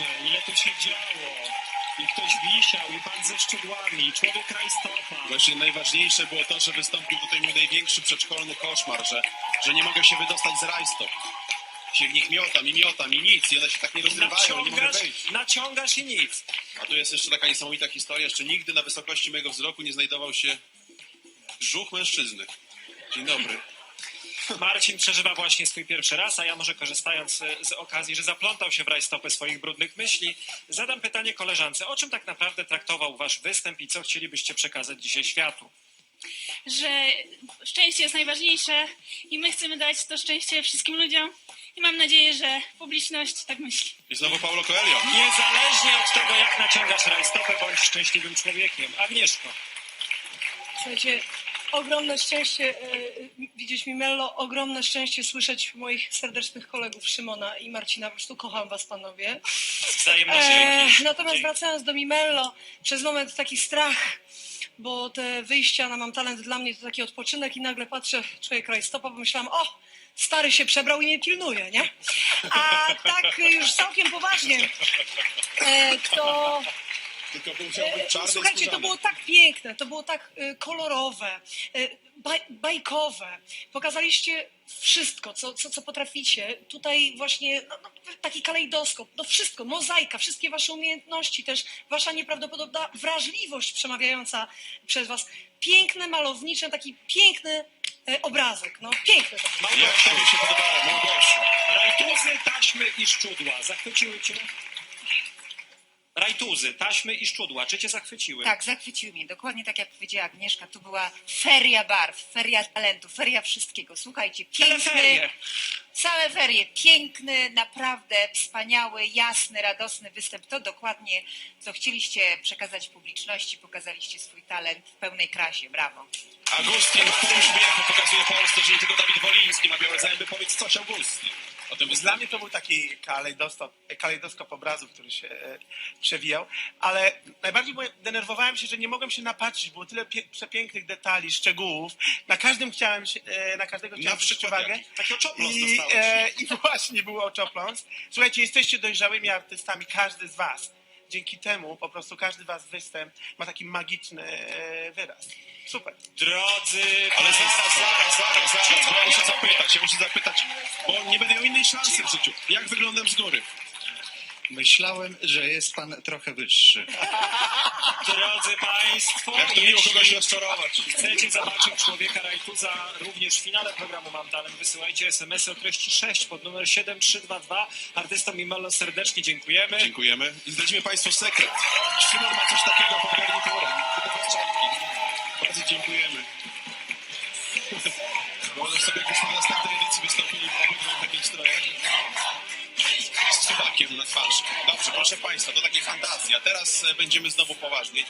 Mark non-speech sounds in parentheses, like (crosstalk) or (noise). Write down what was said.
Ile tu się działo. I ktoś wisiał, i pan ze szczudłami, i człowiek rajstopa. Właśnie najważniejsze było to, że wystąpił tutaj mój największy przedszkolny koszmar, że, że nie mogę się wydostać z rajstop. Się w nich miotam i miotam i nic, i one się tak nie rozrywają, nie mogę Naciągasz, wejść. naciągasz i nic. A tu jest jeszcze taka niesamowita historia, jeszcze nigdy na wysokości mojego wzroku nie znajdował się brzuch mężczyzny. Dzień dobry. Marcin przeżywa właśnie swój pierwszy raz, a ja może korzystając e, z okazji, że zaplątał się w rajstopę swoich brudnych myśli, zadam pytanie koleżance. O czym tak naprawdę traktował wasz występ i co chcielibyście przekazać dzisiaj światu? że szczęście jest najważniejsze i my chcemy dać to szczęście wszystkim ludziom i mam nadzieję, że publiczność tak myśli. I znowu Paulo Coelho. Niezależnie od tego, jak naciągasz rajstopę, bądź szczęśliwym człowiekiem. Agnieszko. Słuchajcie, ogromne szczęście e, widzieć mi Mello, ogromne szczęście słyszeć moich serdecznych kolegów Szymona i Marcina. Po prostu kocham was, panowie. E, natomiast wracając do Mimello, przez moment taki strach, bo te wyjścia na Mam Talent dla mnie to taki odpoczynek i nagle patrzę, człowiek rajstopa, pomyślałam, o, stary się przebrał i mnie pilnuje, nie? A tak e, już całkiem poważnie, e, to... Tylko bym chciał być E, czarny Słuchajcie, to skórzany. było tak piękne, to było tak e, kolorowe, e, baj, bajkowe. Pokazaliście wszystko, co, co, co potraficie. Tutaj właśnie no, no, taki kalejdoskop, no wszystko, mozaika, wszystkie wasze umiejętności, też wasza nieprawdopodobna wrażliwość przemawiająca przez was. Piękne, malownicze, taki piękny e, obrazek, no piękny. to był. Mi się podobało, Małgosiu? Rajtuzy, taśmy i szczudła. Zachwyciły cię? Rajtuzy, taśmy i szczudła. Czy cię zachwyciły? Tak, zachwyciły mnie. Dokładnie tak jak powiedziała Agnieszka, to była feria barw, feria talentu, feria wszystkiego. Słuchajcie, Teleferie. piękny, całe ferie, piękny, naprawdę wspaniały, jasny, radosny występ. To dokładnie, co chcieliście przekazać publiczności, pokazaliście swój talent w pełnej krasie. Brawo. Agustin w pół śmiechu pokazuje Polsce, że nie tylko Dawid Woliński ma białe zęby. Powiedz coś Augustin. Tym Dla mnie to był taki kalejdoskop, kalejdoskop obrazów, który się e, przewijał, ale najbardziej denerwowałem się, że nie mogłem się napatrzeć, było tyle przepięknych detali, szczegółów. Na każdym chciałem się, e, na każdego chciałem zwrócić uwagę. Taki oczopląs I, e, I właśnie był oczopląs. Słuchajcie, jesteście dojrzałymi artystami, każdy z was. Dzięki temu po prostu każdy was występ ma taki magiczny e, wyraz. Super. Drodzy Ale zaraz, zaraz, zaraz, zaraz, bo ja muszę zapytać, ja muszę zapytać, bo nie będę miał innej szansy w życiu. Jak wyglądam z góry? Myślałem, że jest pan trochę wyższy. (laughs) Drodzy Państwo, Jak to miło kogoś rozczarować. chcecie zobaczyć człowieka Rajtuza również w finale programu Mam Talent, wysyłajcie SMS o treści 6 pod numer 7322. Artystom Mimolo serdecznie dziękujemy. Dziękujemy. I zdradzimy Państwu sekret. Szymon ma coś takiego pod garniturem. Tylko bez czapki. Bardzo dziękujemy. Bo sobie jakbyśmy na następnej edycji wystąpili w obydwu takich strojach. Dobrze, proszę Państwa, to takie fantazje. A teraz e, będziemy znowu poważnie.